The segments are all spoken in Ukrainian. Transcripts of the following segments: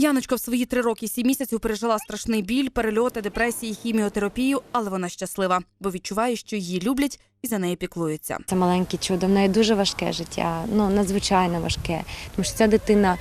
Яночка в свої три роки сім місяців пережила страшний біль, перельоти, депресії, хіміотерапію, але вона щаслива, бо відчуває, що її люблять і за нею піклуються. Це маленьке чудо. В неї дуже важке життя, ну надзвичайно важке. Тому що ця дитина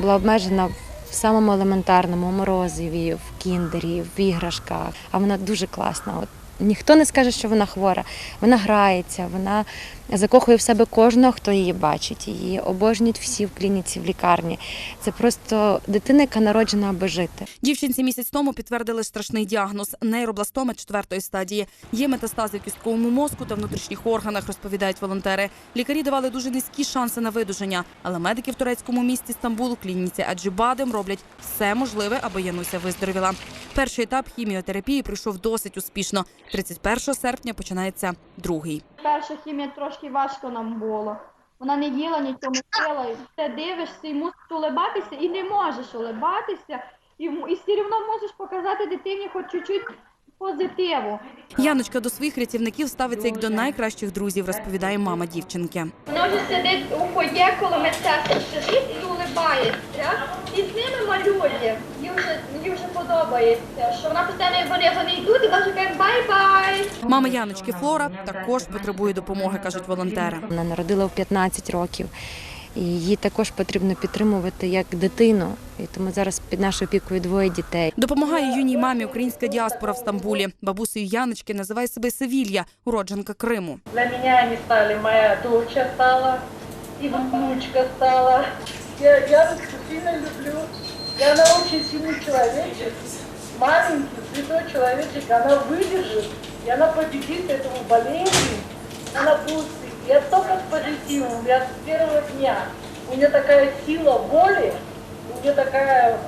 була обмежена в самому елементарному морозиві, в кіндері, в іграшках. А вона дуже класна. От ніхто не скаже, що вона хвора. Вона грається, вона закохує в себе кожного, хто її бачить. Її обожнюють всі в клініці, в лікарні. Це просто дитина, яка народжена аби жити. Дівчинці місяць тому підтвердили страшний діагноз нейробластома четвертої стадії. Є метастази в кістковому мозку та внутрішніх органах, розповідають волонтери. Лікарі давали дуже низькі шанси на видуження, але медики в турецькому місті Стамбул клініці Аджибадем роблять все можливе, аби Януся виздоровіла. Перший етап хіміотерапії пройшов досить успішно. 31 серпня починається другий. Перша хімія трошки важко нам було. Вона не їла, нічого не пила. І Ти дивишся і мусиш улибатися, і не можеш улибатися. І, і все одно можеш показати дитині хоч чуть-чуть позитиву. Яночка до своїх рятівників ставиться як до найкращих друзів, розповідає мама дівчинки. Вона вже сидить у фоє, коли медсестра сидить і улибається. І з ними малює. Їй вже, їй вже подобається, що вона постійно вони, вони йдуть і вона вже каже бай-бай. Мама Яночки Флора також потребує допомоги, кажуть волонтери. Вона народила в 15 років. І її також потрібно підтримувати як дитину. І тому зараз під нашою опікою двоє дітей. Допомагає юній мамі українська діаспора в Стамбулі. Бабусею Яночки називає себе Севілья, уродженка Криму. Для меня они стали, моя дочь стала, и внучка стала. Я Яночку сильно люблю. Она очень сильный человечек, маленький, святой человечек. Она выдержит, и она победит эту болезнь. Она будет, я только с позитивом, я с первого дня. У нее такая сила воли, у нее такая...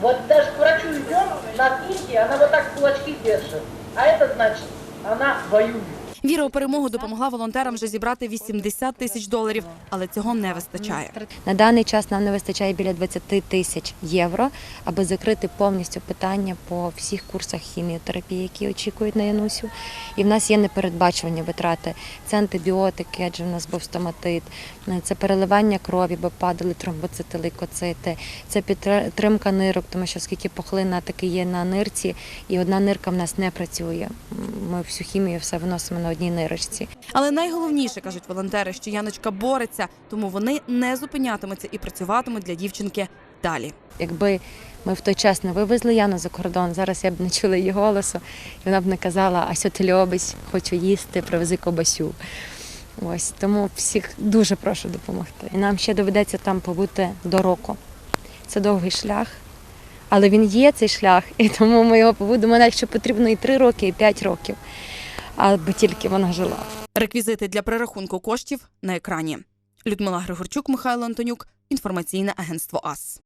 Вот даже к врачу идем, на снимке, она вот так кулачки держит. А это значит, она воюет. Віра у перемогу допомогла волонтерам вже зібрати 80 тисяч доларів, але цього не вистачає. На даний час нам не вистачає біля 20 тисяч євро, аби закрити повністю питання по всіх курсах хіміотерапії, які очікують на Янусю. І в нас є непередбачувані витрати. Це антибіотики, адже в нас був стоматит, це переливання крові, бо падали тромбоцити, лейкоцити, це підтримка нирок, тому що оскільки пухлина таки є на нирці, і одна нирка в нас не працює. Ми всю хімію все виносимо на одній нирочці. Але найголовніше кажуть волонтери, що Яночка бореться, тому вони не зупинятимуться і працюватимуть для дівчинки далі. Якби ми в той час не вивезли Яну за кордон, зараз я б не чула її голосу, і вона б не казала, а що ти любиш, хочу їсти, привези кобасю. Ось тому всіх дуже прошу допомогти. І нам ще доведеться там побути до року. Це довгий шлях, але він є цей шлях, і тому ми його побудемо, навіть якщо потрібно і три роки, і п'ять років, аби тільки вона жила. Реквізити для перерахунку коштів на екрані. Людмила Григорчук, Михайло Антонюк. Інформаційне агентство АС.